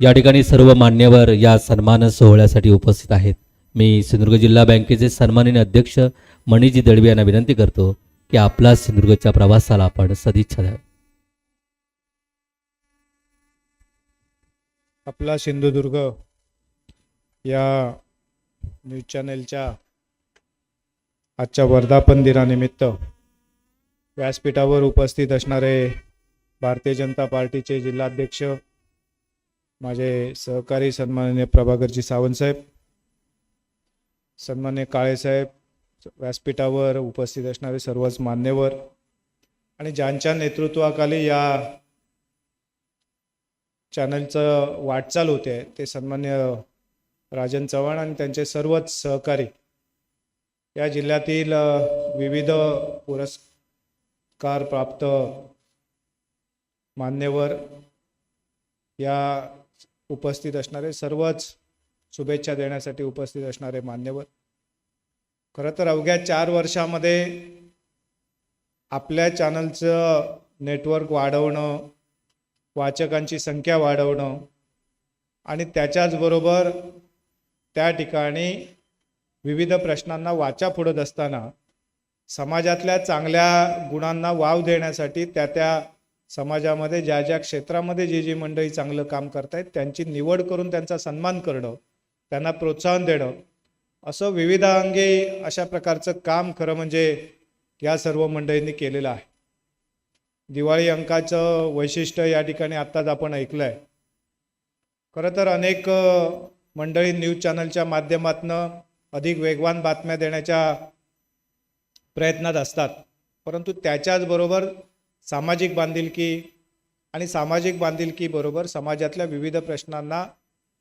या ठिकाणी सर्व मान्यवर या सन्मान सोहळ्यासाठी उपस्थित आहेत. मी सिंधुदुर्ग जिल्हा बँकेचे सन्माननीय अध्यक्ष मणिजी दळवी यांना विनंती करतो की आपला सिंधुदुर्गच्या प्रवासाला आपण सदिच्छा द्या आपला सिंधुदुर्ग या न्यूज चॅनेलच्या आजच्या वर्धापन दिनानिमित्त व्यासपीठावर उपस्थित असणारे भारतीय जनता पार्टीचे जिल्हाध्यक्ष माझे सहकारी सन्माननीय प्रभाकरजी सावंतसाहेब सन्मान्य काळेसाहेब व्यासपीठावर उपस्थित असणारे सर्वच मान्यवर आणि ज्यांच्या नेतृत्वाखाली या चॅनलचं वाटचाल होते ते सन्मान्य राजन चव्हाण आणि त्यांचे सर्वच सहकारी या जिल्ह्यातील विविध पुरस्कार प्राप्त मान्यवर या उपस्थित असणारे सर्वच शुभेच्छा देण्यासाठी उपस्थित असणारे मान्यवर. खरं तर अवघ्या चार वर्षामध्ये आपल्या चॅनलचं नेटवर्क वाढवणं वाचकांची संख्या वाढवणं आणि त्याच्याचबरोबर त्या ठिकाणी विविध प्रश्नांना वाचा फोडत असताना समाजातल्या चांगल्या गुणांना वाव देण्यासाठी त्या त्या समाजामध्ये ज्या ज्या क्षेत्रामध्ये जी जी मंडळी चांगलं काम करतायत त्यांची निवड करून त्यांचा सन्मान करणं त्यांना प्रोत्साहन देणं असं विविधांगी अशा प्रकारचं काम खरं म्हणजे या सर्व मंडळींनी केलेलं आहे. दिवाळी अंकाचं वैशिष्ट्य या ठिकाणी आत्ताच आपण ऐकलं आहे खरं तर अनेक मंडळी न्यूज चॅनलच्या माध्यमातनं अधिक वेगवान बातम्या देण्याच्या प्रयत्नात असतात. परंतु त्याच्याचबरोबर सामाजिक बांधिलकी आणि सामाजिक बांधिलकीबरोबर समाजातल्या विविध प्रश्नांना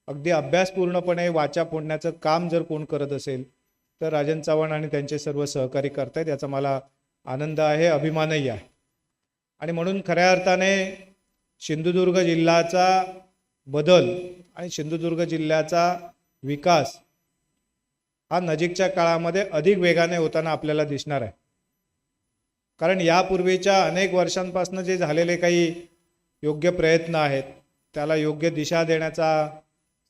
अगदी अभ्यासपूर्णपणे वाचा फोडण्याचं काम जर कोण करत असेल तर राजन चव्हाण आणि त्यांचे सर्व सहकारी करतायत याचा मला आनंद आहे अभिमानही आहे. आणि म्हणून खऱ्या अर्थाने सिंधुदुर्ग जिल्ह्याचा बदल आणि सिंधुदुर्ग जिल्ह्याचा विकास हा नजीकच्या काळामध्ये अधिक वेगाने होताना आपल्याला दिसणार आहे. कारण यापूर्वीच्या अनेक वर्षांपासून जे झालेले काही योग्य प्रयत्न आहेत त्याला योग्य दिशा देण्याचा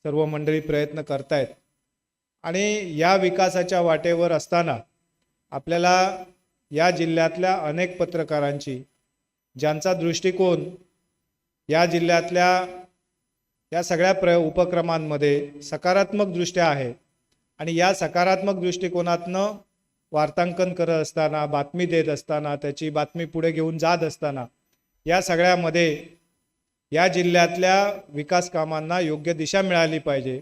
सर्व मंडळी प्रयत्न करतायत. आणि या विकासाच्या वाटेवर असताना आपल्याला या जिल्ह्यातल्या अनेक पत्रकारांची ज्यांचा दृष्टिकोन या जिल्ह्यातल्या या सगळ्या प्र उपक्रमांमध्ये सकारात्मक दृष्ट्या आहे आणि या सकारात्मक दृष्टिकोनातनं वार्तांकन करत असताना बातमी देत असताना त्याची बातमी पुढे घेऊन जात असताना या सगळ्यामध्ये या जिल्ह्यातल्या विकास कामांना योग्य दिशा मिळाली पाहिजे.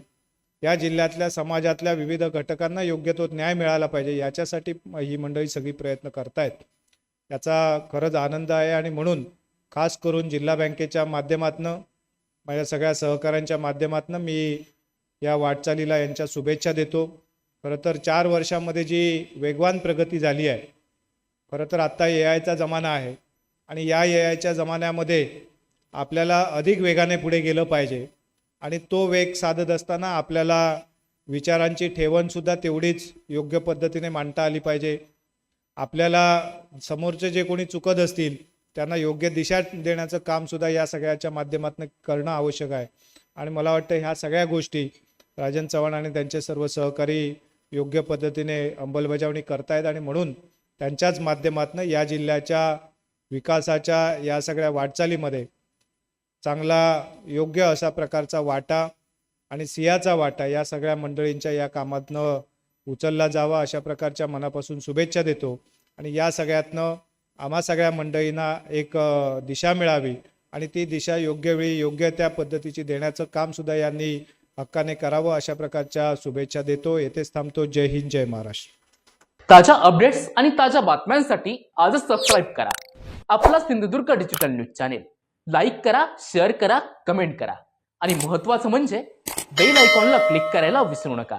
या जिल्ह्यातल्या समाजातल्या विविध घटकांना योग्य तो न्याय मिळाला पाहिजे याच्यासाठी ही मंडळी सगळी प्रयत्न करतायत. याचा खरंच आनंद आहे आणि म्हणून खास करून जिल्हा बँकेच्या माध्यमातनं माझ्या सगळ्या सहकाऱ्यांच्या माध्यमातनं मी या वाटचालीला यांच्या शुभेच्छा देतो. खरं तर चार वर्षामध्ये जी वेगवान प्रगती झाली आहे खरं तर आत्ता ए आयचा जमाना आहे आणि या ए आयच्या जमान्यामध्ये आपल्याला अधिक वेगाने पुढे गेलं पाहिजे आणि तो वेग साधत असताना आपल्याला विचारांची ठेवणसुद्धा तेवढीच योग्य पद्धतीने मांडता आली पाहिजे. आपल्याला समोरचे जे कोणी चुकत असतील त्यांना योग्य दिशा देण्याचं कामसुद्धा या सगळ्याच्या माध्यमातून करणं आवश्यक आहे. आणि मला वाटतं ह्या सगळ्या गोष्टी राजन चव्हाण आणि त्यांचे सर्व सहकारी योग्य पद्धतीने अंमलबजावणी करतायत आणि म्हणून त्यांच्याच माध्यमातून या जिल्ह्याच्या विकासाच्या या सगळ्या वाटचालीमध्ये चांगला योग्य असा प्रकारचा वाटा आणि सियाचा वाटा या सगळ्या मंडळींच्या या कामातनं उचलला जावा अशा प्रकारच्या मनापासून शुभेच्छा देतो. आणि या सगळ्यातनं आम्हा सगळ्या मंडळींना एक दिशा मिळावी आणि ती दिशा योग्य वेळी योग्य त्या पद्धतीची देण्याचं कामसुद्धा यांनी हक्काने करावं अशा प्रकारच्या शुभेच्छा देतो. येथेच थांबतो. जय हिंद जय महाराष्ट्र. ताज्या अपडेट्स आणि ताज्या बातम्यांसाठी आजच सबस्क्राईब करा. आपला Sindhudurg digital news channel like करा शेअर करा कमेंट करा. आणि महत्त्वाचं म्हणजे बेल आयकॉनला क्लिक करायला विसरू नका.